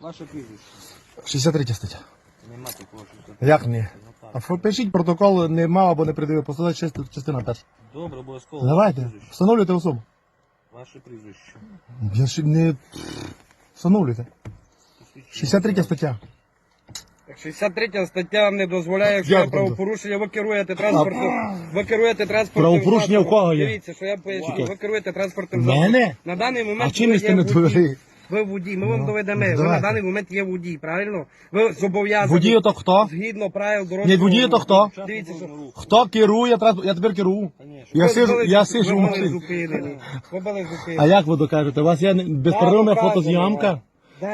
Ваше прізвище. 63 стаття. Нема такого, що. Як ні? Ну так. А ф- пишіть протокол, не мав або не придивив. Посадати частина, частина перша. Добре, обов'язково. Давайте, прізвище. встановлюйте особу. Ваше прізвище. Я ще не... Встановлюйте. 63 стаття. 63 стаття вам не дозволяє, якщо Як є там? правопорушення, ви керуєте транспортом. Ви керуєте транспортом. Правопорушення засобом. кого є? Дивіться, що я поясню. Ви керуєте транспортом. Засобом. мене? На даний момент А чим ви є не водій. довели? Ви водій, ми вам Ну, доведемо. Ви на даний момент є водій, правильно? Ви зобов'язані. Водій то хто? Згідно правил дорожнього Ні, водій то хто? Дивіться, що Хто керує транспорт? Я тепер керую. Я сижу, я сижу в були машині. зупинені. Ви були А як ви докажете? У вас є безперервна фотозйомка?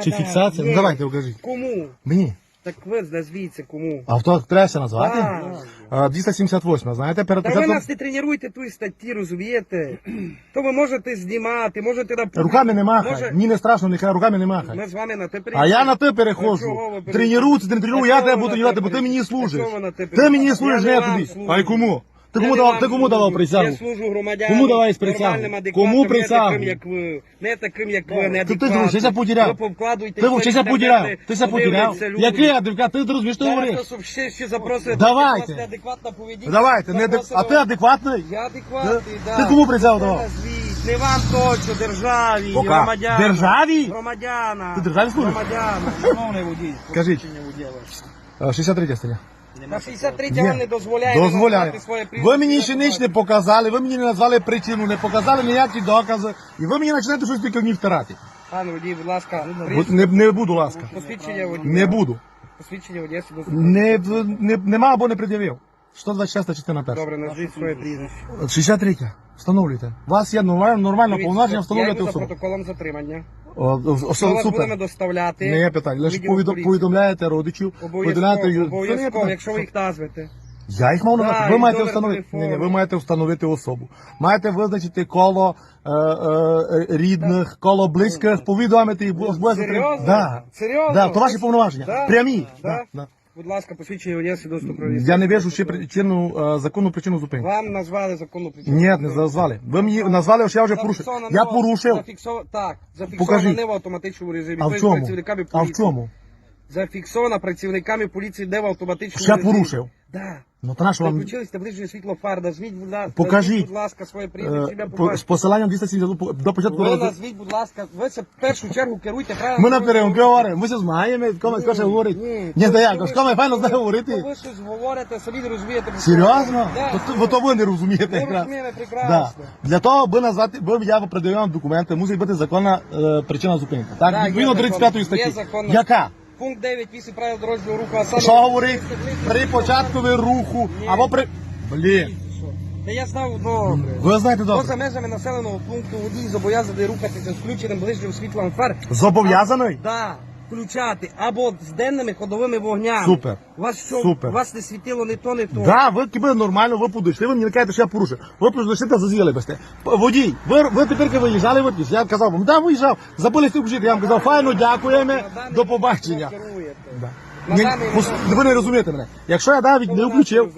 Чи фіксація? Ну давайте покажіть. Кому? Мені. Так ви назвіться кому. Авто треба ще назвати? Так. А, 278, знаєте, перед Та ви нас не тренуєте тої статті, розумієте? То ви можете знімати, можете на публіку. Руками не махай. Може, Мені не страшно, нехай руками не махай. Ми з вами на те А я на те перехожу. чого переходжу. ви перейшли? Тренуються, ти не тренуй, А я чого тебе ви буду на тренувати, бо ти мені служиш. Чого ви на те Ти мені перейшли? служиш, Я не я вам тобі. служу. А й кому? Ти кому давав, ти кому давав присягу? Я служу громадянам. Кому давай присягу? Кому Не присягу? таким, як ви. Не таким, як ви, не Ти, ти вчися потеряв. Ви повкладуйте. Ти в потеряв. Ти ся потеряв. Який адвокат? Ти розумієш, що ти говориш? то, щоб ще, ще запросити. Давайте. Неадекватна поведінка. Давайте, не а ти адекватний? Я адекватний, Да? Ти кому присягу давав? Не вам точно, державі, громадянам. Державі? Громадянам. Ти державі служиш? Громадянам. Шановний водій, Кажіть. посвідчення водія ваше. 63 стаття. На 63 вам не дозволяє. Дозволяю. назвати своє прізвище. Ви мені ще ніч не показали, ви мені не назвали причину, не показали ніякі докази. І ви мені починаєте щось тільки мені втирати. Пан водій, будь ласка, От Не, не буду, ласка. посвідчення водія. Не буду. Посвідчення водія. Не, не, нема або не пред'явив. 126 частина перша. Добре, назвіть своє прізвище. 63. Встановлюйте. У вас є нормально, нормально Дивіться, повноваження Я йду за особу. протоколом затримання. Ми вас будемо доставляти. Не є питань. Лише відділу повідо- поліції. повідомляєте родичів, повідомляєте... Обов'язково, якщо ви їх назвете. Я їх мав Да, назвати. і Ви маєте номер встановити. Ні, ні, ви маєте встановити особу. Маєте визначити коло е, е, рідних, коло близьких, повідомити їх. бо- бо- Серйозно? Да. Серйозно? Да, то ваші повноваження. Да? Прямі. Да? Да, да. Будь ласка, посвідчення водія свідоцтво про Я не вижу ще причину, е, законну причину зупинки. Вам назвали законну причину. Ні, не назвали. Ви мені назвали, що я вже порушив. Я порушив. зафіксова- Так, зафіксовано Покажіть. не в автоматичному режимі. А в тобто чому? працівниками А в поліції. чому? Зафіксована працівниками поліції не в автоматичному я режимі. порушив? Да. Ну то на що вам Включились табличне світло фар, назвіть, будь ласка, Покажіть. будь ласка, своє прізвище, е, ім'я, по- по з посиланням 270 по- до початку Ви роз- назвіть, будь ласка, ви це в першу чергу керуйте правильно. Ми наперед говоримо, ми все знаємо, кому каже говорить. ні. Ні, як, ж кому файно знає говорити. Ви щось говорите, самі не розумієте. Серйозно? Да. То Бо то ви не розумієте Ми якраз. розуміємо прекрасно. Для того, аби назвати, бо я передаю документи, мусить бути законна е, причина зупинки. Так, Да, є відповідно закон. 35 Є статті. законна. Яка? Пункт 9, 8 правил дорожнього руху, а саме... Що говорить? При початку руху Ні. або при. Блін. Та я знав одного. Ви знаєте Поза добре. межами населеного пункту водій зобов'язаний рухатися з включеним ближнім світлом фар. Зобов'язаний? Да, включати. Або з денними ходовими вогнями. Супер. У вас що? Супер. У вас не світило не то, не то. Да, ви киби нормально, ви подійшли, ви мені не кажете, що я порушив. Ви прийшли та зазіли без. Водій, ви, ви тепер виїжджали в відпуск. Я казав вам, да, виїжджав, забули включити. Я вам казав, файно, дякуємо, до побачення. ви. Да. На Ні, даний пос- момент- ви не розумієте мене. Якщо я навіть не включив.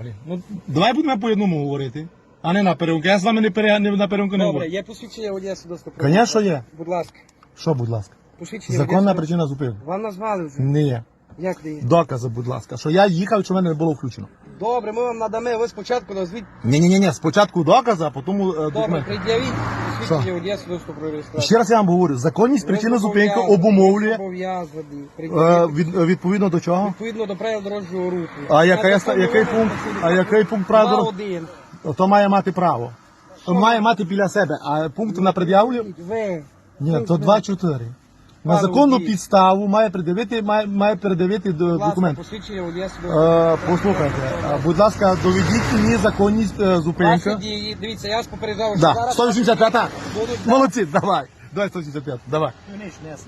Блін, ну давай будемо по одному говорити, а не на переумку. Я з вами не, пере, не на переумку не Добре, говорю. є посвідчення водія свідоцтва Звісно, є. Будь ласка. Що, будь ласка? Посвідчення Законна водія причина зупинки. Вам назвали вже. Є. Як є? Докази, будь ласка, що я їхав, що в мене не було включено. Добре, ми вам надамо. Ви спочатку назвіть. Ні, ні, ні, ні. Спочатку докази, а потім е, Добре, документ. пред'явіть посвідчення водія свідоцтва про реєстрацію. Ще раз я вам говорю, законність причини зупинки обумовлює ви зобов'язані е, від, е, відповідно до чого. Відповідно до правил дорожнього руху. А яка, ста- який пункт, а який пункт правил? 2.1. То має мати право. Має мати біля себе, а пункт на пред'явлю? Ви. Ні, то 2-4. На законну підставу має пред'явити, має, має передавити до- документ. посвідчення водія. Е, послухайте, е, будь ласка, доведіть мені законність е, Ваші зупинки. дії, дивіться, я вас попереджав, що Да, зараз 185. будуть Молодці, давай. Давай 185, давай.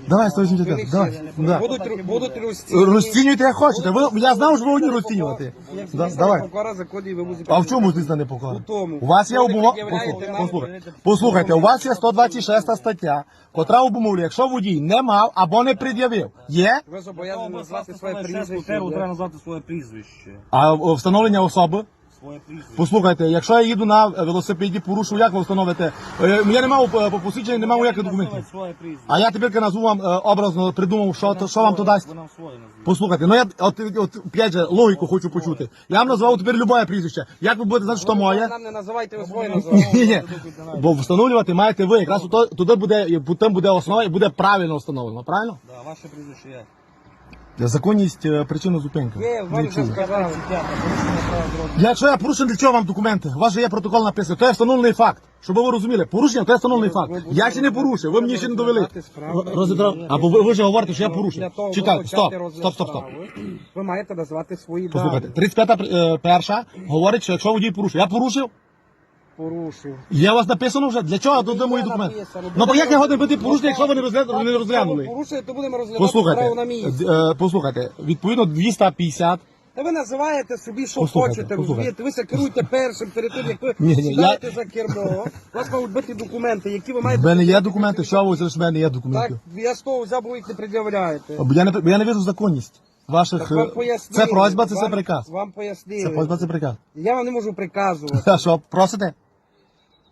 Давай 185, давай. Да. будуть, ру- будуть розцінені. Розцінюйте як хочете. Ви, я знав, що ви одні розцінювати. Да, давай. покора законів вимозі А в чому звісно не покора? У тому. Вас є Ви пред'являєте Послухайте, нам- послухайте. Послухайте, у вас є 126 стаття, котра обумовлює, якщо водій не мав або не пред'явив, є, Ви зобов'язані назвати своє Треба назвати своє прізвище. а о, встановлення особи Своє прізвище. Послухайте, якщо я їду на велосипеді, порушив, як ви встановите? Е, Я не мав е, по посвідченні, не мав ніяких документів. Своє прізвище. А я тепер назву вам е, образно придумав, що, то, що вам то дасть. Ви нам своє назвіть. Послухайте, ну я от, от опять же логіку хочу почути. Я вам назвав тепер любое прізвище. Як ви будете знати, що моє? Нам не називайте ви своє Ні, називайте. ні, бо встановлювати маєте ви. Якраз ото- туди буде, потім буде основа і буде правильно встановлено, правильно? Да, ваше прізвище як? Законність е, причини зупинки. Є, вам вже сказали. П'яте, порушення права дорожнього. Я порушив, для чого вам документи? У вас же є протокол написаний. То є встановлений факт. Щоб ви розуміли, порушення то є встановлений факт. Я ще не порушив, ви мені ще не довели. Розібрав. Або ви, ви вже говорите, що я Для порушив. того, Чекайте, щоб стоп, почати розгляд стоп, стоп, стоп. справи, Ви маєте назвати свої Послухайте, дані. 35-та е, перша говорить, що якщо водій порушив, я порушив, Порушив. у вас написано вже, для чого тут мої документи? написано. Ну, бо як я годин бути порушення, якщо ви не розглянули? Не розглянули? порушуєте, будемо розглядати Послухайте, справу на місці. е, послухайте, відповідно 250. Та ви називаєте собі, що Послухайте, хочете, послухайте. розумієте? Ви ся керуєте першим перед тим, як ви Ні, ні, сідаєте я- за кермо. У вас мають бути документи, які ви маєте... В мене є документи, що ви зараз в мене є Так, документи. я з того взяв, бо ви їх не пред'являєте. Бо я не, бо я не вижу законність ваших. Так вам е, пояснили. Це просьба, це, це Вам- приказ. Вам пояснили. Це просьба, це приказ. Я вам не можу приказувати. А що, просите?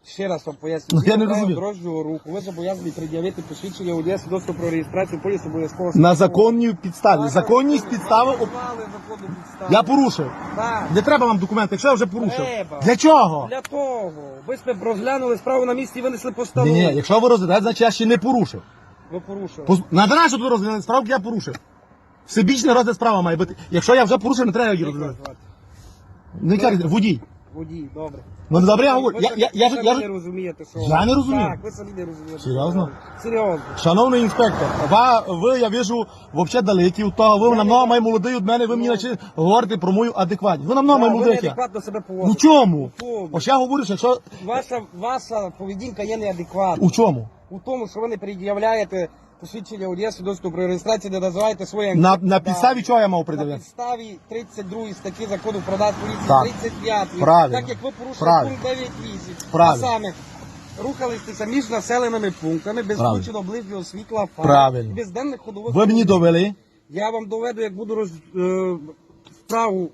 Ще раз вам поясню. Ну, я не розумію. дорожнього руху, ви зобов'язані пред'явити посвідчення ОДС свідоцтво про реєстрацію полісу обов'язково. На законній підставі. Законність підстави. оп- законну підставу. Я порушив. Так. Не треба вам документи, якщо я вже порушив. Треба. Для чого? Для того. Ви сте розглянули справу на місці і винесли постанову. Ні, ні, якщо ви розглядаєте, значить я ще не порушив. Ви порушили. Пос- Надо, що ви розглядаєте справу, я порушив. Всебічний розгляд справа має бути. Якщо я вже порушив, не треба її Як вас розглядати. звати? Не кажете, водій. Водій, добре. Ну добре, я говорю. Я, я, я, ж- я, не розумієте, що... Я не розумію. Так, ви самі не розумієте. Серйозно? Серйозно. Шановний інспектор, ва- ви, я вижу, взагалі далекі від того, ви намного май молодий від мене, ви мені почали говорити про мою адекватність. Ви намного май Ви молодий, як я. неадекватно себе поводите. У чому? Ось я говорю, що якщо... Ваша, ваша поведінка є неадекватна. У чому? У тому, що ви не пред'являєте посвідчення ОДС свідоцтво про реєстрацію, не називаєте своє На, на підставі чого я мав На придивляти? підставі 32 статті закону про нас поліції, Так. 35 Правильно. так як ви порушили Правильно. пункт 9.8, Правильно. а саме рухалися між населеними пунктами без Правильно. включеного ближнього світла фар, Правильно. без денних ходових Ви мені довели Я вам доведу, як буду роз... е, справу.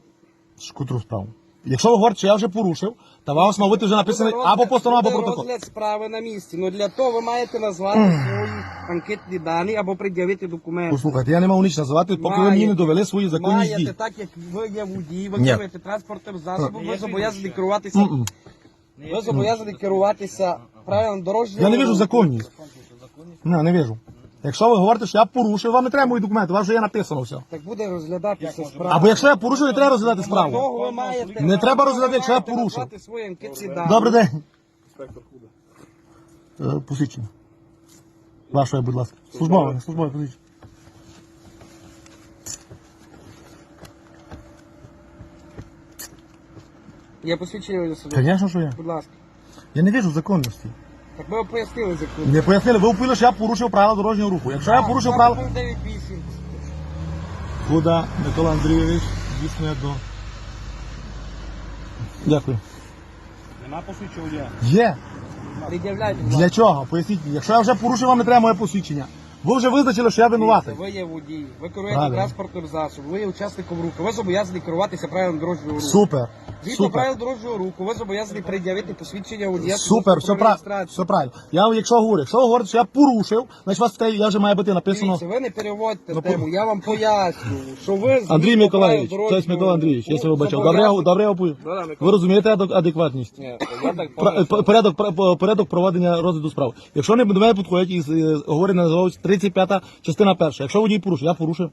шкутру справу. Якщо ви говорите, що я вже порушив, то вам мав бути вже написаний Буде або розгляд- постанова, або буде протокол. розгляд справи на місці. Ну для того ви маєте назвати свої анкетні дані або пред'явити документи. Послухайте, я не мав ніч називати, поки ви мені не довели свої законні Маєте, дії. так як ви є водій, ви Ні. керуєте транспортним засобом, ви зобов'язані керуватися. М-м. Ви зобов'язані керуватися правилам дорожнього. Я не вижу руху. законність. Не, не вижу. Якщо ви говорите, що я порушив, вам не треба мої документи, у вас вже є написано все. Так буде розглядатися справа. Або якщо я порушив, не треба розглядати справу. того ви маєте. Не треба розглядати, якщо я маєте порушив. назвати свої анкетні дані. Добрий день. Е, Посвідчення. Ваше, будь ласка. Службове, службове посвідчення. Я посвідчив собі. Звісно, що я. Будь ласка. Я не вижу законності. Так ми вам пояснили закон. Не пояснили, ви впили, що я порушив правила дорожнього руху. Якщо я порушив правила... 9.8. Куда Микола Андрійович дійсно до. Дякую. Нема посвідчення. Є. Для чого? Поясніть. Якщо я вже порушив, вам не треба моє посвідчення. Ви вже визначили, що я винуватий. Ви є водій, ви керуєте Правильно. транспортним засобом, ви є учасником руху, ви зобов'язані керуватися правилам дорожнього руху. Супер. Згідно Супер. правил дорожнього руху, ви зобов'язані пред'явити посвідчення водія. Супер, все, прав... все правильно. Я вам, якщо говорю, якщо ви говорите, що я порушив, значить у вас те- я вже має бути написано. Дивіться, ви не переводьте Ну, тему, я вам поясню, що ви згідно Андрій Миколаївич, правил це Микола Андрійович, я себе вибачав. Добре, я- добре, я оповів. Да, да, Микола. Ви розумієте адек- адекватність? Ні, я так Пра- Порядок, пра- порядок проведення розгляду справ. Якщо не до мене підходять і е, говорять, називають 35 частина перша. Якщо водій порушив, я порушив.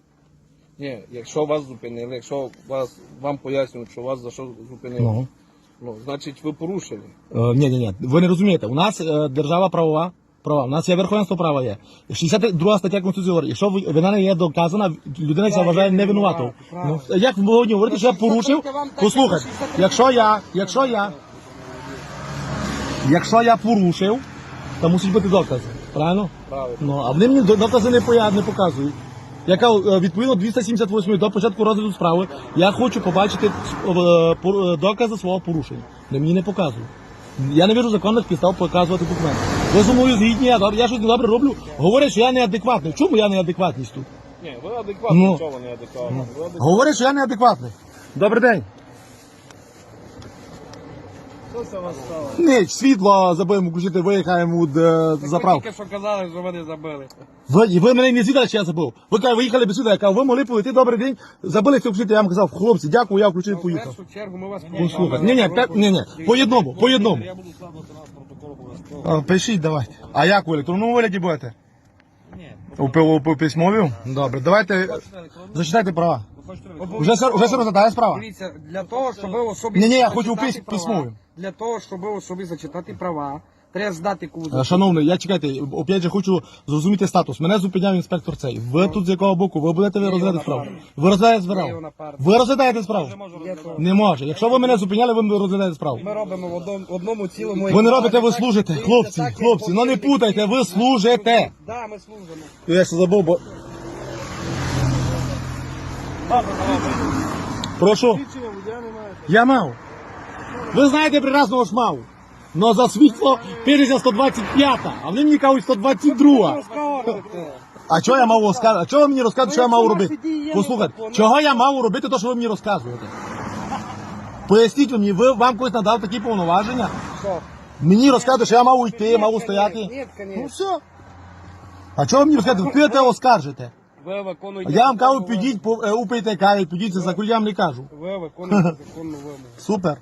Ні, якщо вас зупинили, якщо вас вам пояснюють, що вас за що зупинили, Ну. ну, значить ви порушили. Е, ні, ні, ні. Ви не розумієте. У нас е, держава правова. Права. У нас є верховенство права є. 62 стаття Конституції говорить, якщо ви- вина не є доказана, людина ця вважає невинуватою. Ну, як ви сьогодні говорите, що я порушив? Послухайте, якщо я, якщо я, якщо я порушив, то мусить бути докази. Правильно? Правильно. Ну, а вони мені до- докази не, поя- не показують. Яка е, відповідно 278 до початку розгляду справи, я хочу побачити е, пор- е, докази свого порушення. Вони мені не показують. Я не вижу законних підстав показувати документи. Ви зі мною згідні, я, доб- я щось недобре роблю. Говорять, що я неадекватний. В чому я неадекватність тут? Ні, ви адекватно, Ну. чого не адекватно? Ви адекватно. Говорять, що я неадекватний. Добрий день. Ніч, світло забудемо включити, виїхаємо від е, Ви заправки. тільки що казали, що вони забили. Ви, ви мене не звідали, що я забув. Ви кажете, виїхали без світла, я кажу, ви могли пройти, добрий день, забули це включити, я вам казав, хлопці, дякую, я включив В поїхав. першу чергу ми вас Послухайте, ні, ні, п'ять- ні, ні, по одному, по одному. Я буду складувати на протокол обов'язково. А, Пишіть, давайте. А як в електронному вигляді будете? Ні. У, пи- у, пи- письмові? Добре, давайте зачитайте права. Ви хочете Вже все, вже все розглядає справа? Дивіться, для того, щоб особі Ні-ні, я хочу зачитати пис- права, письмові. Для того, щоб особі зачитати права, треба здати Е, кузов. Шановний, я чекайте, опять же хочу зрозуміти статус. Мене зупиняв інспектор цей. Ви тут з якого боку? Ви будете ви розглядати справу? Ви розглядаєте його справу? напарник. Ви розглядаєте справу? Є то. Не може. Якщо ви мене зупиняли, ви розглядаєте справу. Ми робимо в одному, одному цілому. Ви не робите, ви служите. Хлопці, хлопці, ну не путайте, ви служите. Да, ми служимо. Я забув, бо... Прошу. Я мав. Ви знаєте прекрасно, що мав. Но за світло пилися 125, а вони мені кажуть 122. А чого я мав розказати? А чого ви мені розказуєте, що я мав робити? Послухайте, чого я мав робити, то що ви мені розказуєте? Поясніть мені, ви вам когось надав такі повноваження? Мені розказуєте, що я мав уйти, мав Ні, стояти? Ні, Ну все. А чого ви мені розказуєте? Ви підете оскаржите. Ви виконуєте. Я вам кажу, законну підіть, по- е, упийте каві, підіть за я вам не кажу. вимогу. Ви виконуєте законну вимогу. Супер.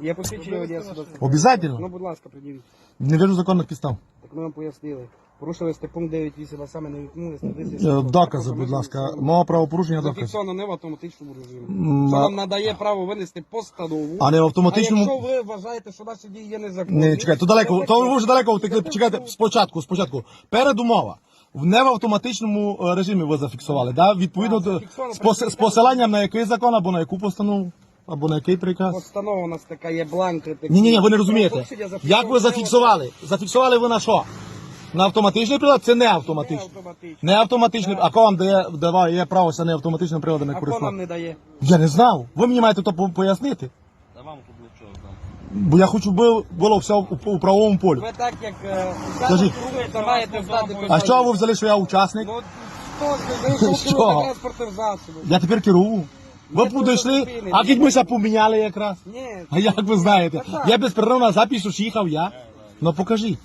Є посвідчення водія свідоцтва. Ну, Обязательно. будь ласка, приділіть. Не вижу законних підстав. Так ми вам пояснили. Порушили сте пункт 9.8, а саме не відмовилися. Е, Докази, будь ласка. Мого правопорушення докази. Зафіксовано не в автоматичному режимі. М, Що а- вам надає право винести постанову. А не в А якщо ви вважаєте, що наші дії є незаконні... Не, чекайте, то далеко, то ви вже далеко втекли. Чекайте, спочатку, спочатку. Передумова. В не в автоматичному е, режимі ви зафіксували, да? Відповідно до зафіксовано. з, пос- з посиланням на який закон або на яку постанову, або на який приказ. Постанова у нас така є бланк. Ні, ні, ні, ви не розумієте. Як ви зафіксували? Зафіксували ви на що? На автоматичний прилад? Це не Не автоматичний. автоматично. Не автоматичний. А кого вам дає, даває право не автоматичним приладом А як хто нам користувати? не дає? Я не знав. Ви мені маєте то по- пояснити. Та вам тут для чого там? Бо я хочу, би було все у, у правовому полі. Ви так, як е, Скажіть. маєте здати А з чого ви взяли, що я учасник? Ну, хто ж ви З що чого? Я тепер керую. Ви Ні, б підійшли, а кіть ми ще поміняли якраз. Ні. А як ви знаєте? Я безперервно на запис, що їхав я. Ну покажіть.